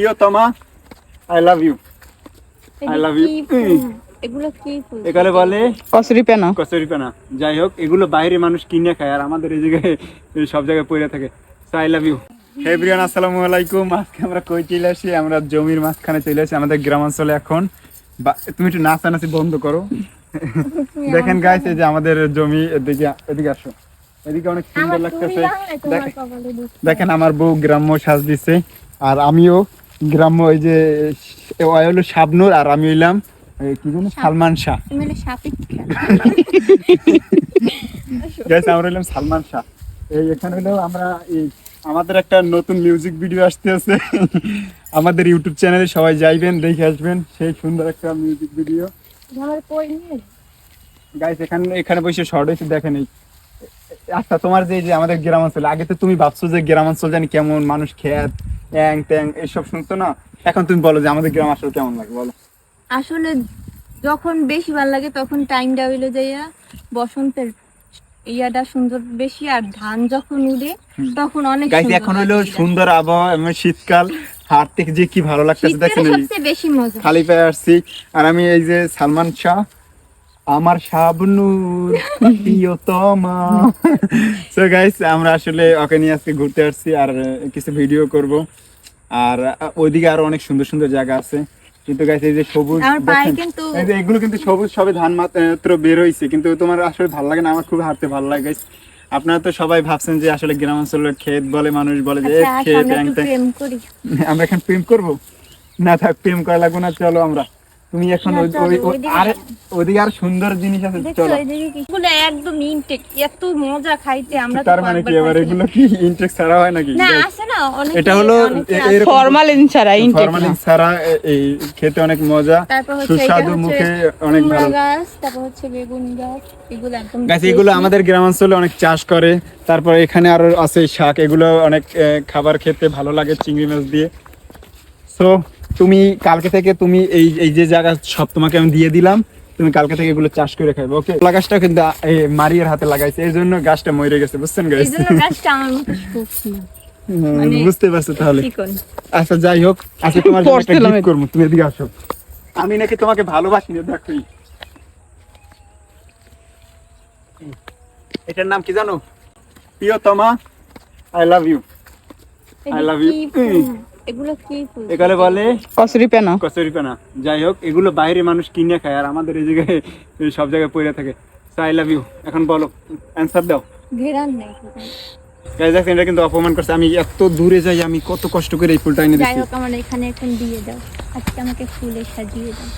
প্রিয়তমা I love you I love you. এগুলো কি ফুল? এখানে বলে কসরি পেনা। কচুরি পানা। যাই হোক এগুলো বাইরে মানুষ কিনে খায় আর আমাদের এই জায়গায় সব জায়গায় পড়ে থাকে। I love you hey Brian আসসালামু আলাইকুম। আজকে আমরা কই চলে আসি? আমরা জমির মাঝখানে চলে আসি আমাদের গ্রামাঞ্চলে এখন। বা- তুমি একটু নাচানাচি বন্ধ করো। দেখেন গাইস এই যে আমাদের জমি এদিকে এদিকে আসো। এদিকে অনেক সুন্দর লাগতেছে। দেখ- দেখেন আমার বউ গ্রাম্য সাজ দিছে। আর আমিও গ্রাম্য ওই যে ও হলো শাবনুর আর আমি হইলাম কি জানো সালমান শাহ। আমরা হইলাম সালমান শাহ। এই এখানে হলো আমরা এই আমাদের একটা নতুন মিউজিক ভিডিও আসতে আছে। আমাদের ইউটিউব চ্যানেলে সবাই যাইবেন দেখে আসবেন। সেই সুন্দর একটা মিউজিক ভিডিও গাইস এখানে এখানে বসে শর্ট হয়েছে দেখেন এই। আচ্ছা তোমার যে আমাদের গ্রামাঞ্চল আগে তো তুমি ভাবছ যে গ্রামাঞ্চল জানি কেমন মানুষ খেত ট্যাং ট্যাং এসব শুনতো না। এখন তুমি বলো যে আমাদের গ্রাম আসলে কেমন লাগে বলো। আসলে যখন বেশি ভালো লাগে তখন টাইমটা হইল যাইয়া বসন্তের ইয়াটা সুন্দর বেশি আর ধান যখন উড়ে তখন অনেক গাইস এখন হলো সুন্দর আবহাওয়া এবং শীতকাল। হাট থেকে যে কি ভালো লাগতেছে দেখেন বেশি মজা। খালি পায়ে আসছি। আর আমি এই যে সালমান শাহ আমার শাবনুর প্রিয়তমা। সো গাইস আমরা আসলে ওকে নিয়ে আজকে ঘুরতে আসছি আর কিছু ভিডিও করব। আর ওইদিকে আরও অনেক সুন্দর সুন্দর জায়গা আছে। কিন্তু গাইস এই যে সবুজ কিন্তু এই যে এগুলো কিন্তু সবুজ সবে ধান মাত্র বের হইছে কিন্তু তোমার আসলে ভালো লাগে না আমার খুব হাঁটতে ভালো লাগে guys। আপনারা তো সবাই ভাবছেন যে আসলে গ্রাম অঞ্চলের ক্ষেত বলে মানুষ বলে যে আচ্ছা ক্ষেত আমরা এখন প্রেম করব? না থাক প্রেম করা লাগবে না চলো আমরা। তুমি এখন আরে ওদিকে আর সুন্দর জিনিস আছে চলো। এগুলো একদম ইনটেক এত মজা খাইতে আমরা তার মানে কি এবার এগুলো কি ইনটেক ছাড়া হয় নাকি? না আছে না অনেক এটা হলো ফরমালিন ছাড়া ইনটেক ফরমালিন ছাড়া এই খেতে অনেক মজা তারপর হচ্ছে এটা সুস্বাদু মুখে অনেক ভালো। গাছ তারপর হচ্ছে বেগুন গাছ এগুলো একদম গাছ এগুলো আমাদের গ্রামাঞ্চলে অনেক চাষ করে তারপর এখানে আরও আছে শাক এগুলো অনেক খাবার খেতে ভালো লাগে চিংড়ি মাছ দিয়ে। সো তুমি কালকে থেকে তুমি এই এই যে জায়গা সব তোমাকে আমি দিয়ে দিলাম তুমি কালকে থেকে এগুলো চাষ করে খাবে ওকে কলা গাছটা কিন্তু মারিয়ার হাতে লাগাইছে এই জন্য গাছটা মরে গেছে বুঝছেন মানে- বুঝতে পারছ তাহলে। আচ্ছা যাই হোক আচ্ছা তোমার করব তুমি এদিকে আসো। আমি নাকি তোমাকে ভালোবাসি দেখো। এটার নাম কি জানো? প্রিয়তমা আই লাভ ইউ আই লাভ you. এগুলো কি ফুল বলে কসরি পেনা। কচুরি পানা। যাই হোক এগুলো বাইরে মানুষ কিনে খায় আর আমাদের এই জায়গায় সব জায়গায় পড়ে থাকে। আই লাভ ইউ এখন বলো অ্যান্সার দাও। ঘেরান নেই গাইজ দেখেন এটা কিন্তু অপমান করছে। আমি এত দূরে যাই আমি কত কষ্ট করে এই ফুলটা এনে যাই হোক আমার এখানে এখন দিয়ে দাও। আজকে আমাকে ফুলে সাজিয়ে দাও।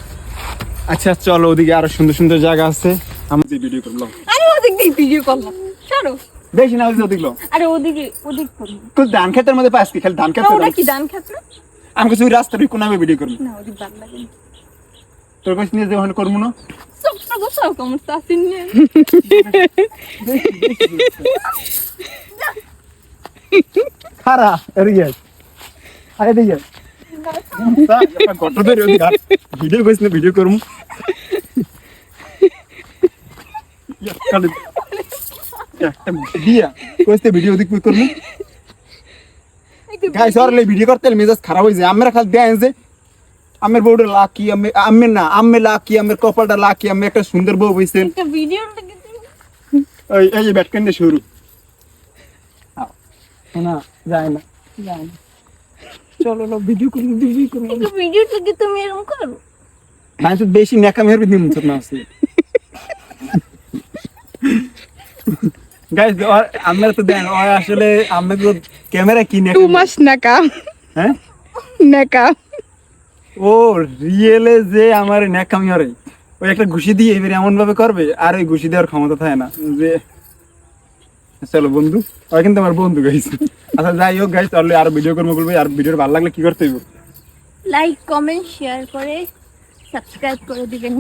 আচ্ছা চলো ওদিকে আরও সুন্দর সুন্দর জায়গা আছে। আমি ভিডিও করলাম। আরে ওদিক দিয়ে ভিডিও করলাম। সরো। বেশি না ওদিকে ওদিকে আরে ওদিকে ওদিক করব তো ধান খেতের মধ্যে পাস কি? খালি ধান খেতে ওটা কি দান খাত আমি কিছু রাস্তা তুই কোনাবে ভিডিও করবি। না ওদিক ভালো লাগে তোর কাছে নিয়ে যে ওখানে করব না। নিয়ে। খারা। ভিডিও করিস ভিডিও করব। একটা দিয়া কইতে ভিডিও দিক করব গাই সরলে ভিডিও করতে হলে মেজাজ খারাপ হয়ে যায় আমরা খালি দেয় যে আমের বউটা লাকি আমি আমের না আমের লাকি আমের কপালটা লাকি আমি একটা সুন্দর বউ হইছেন একটা ভিডিও লাগে ওই এই যে ব্যাটকেন দিয়ে শুরু আও। না যায় না যায় না চলো লো ভিডিও করুন ভিডিও করুন ভিডিও থেকে তুমি এরকম করো আমি তো বেশি নেকা মেয়ের দিন মুছত না আছে গাইস আমরা তো দেন ওই আসলে আমরা তো ক্যামেরা কিনে টু মাস নেকা হ্যাঁ? নেকা ও রিয়েলে যে আমার ন্যাকামি হরে ওই একটা ঘুষি দিয়ে এবারে এমন ভাবে করবে আর ওই ঘুষি দেওয়ার ক্ষমতা থাকে না। যে চলো বন্ধু ওই কিন্তু আমার বন্ধু গাইছে আচ্ছা যাই হোক গাইস তাহলে আর ভিডিও করব বলবে আর ভিডিও ভালো লাগলে কি করতে হইব? লাইক কমেন্ট শেয়ার করে সাবস্ক্রাইব করে দিবেন।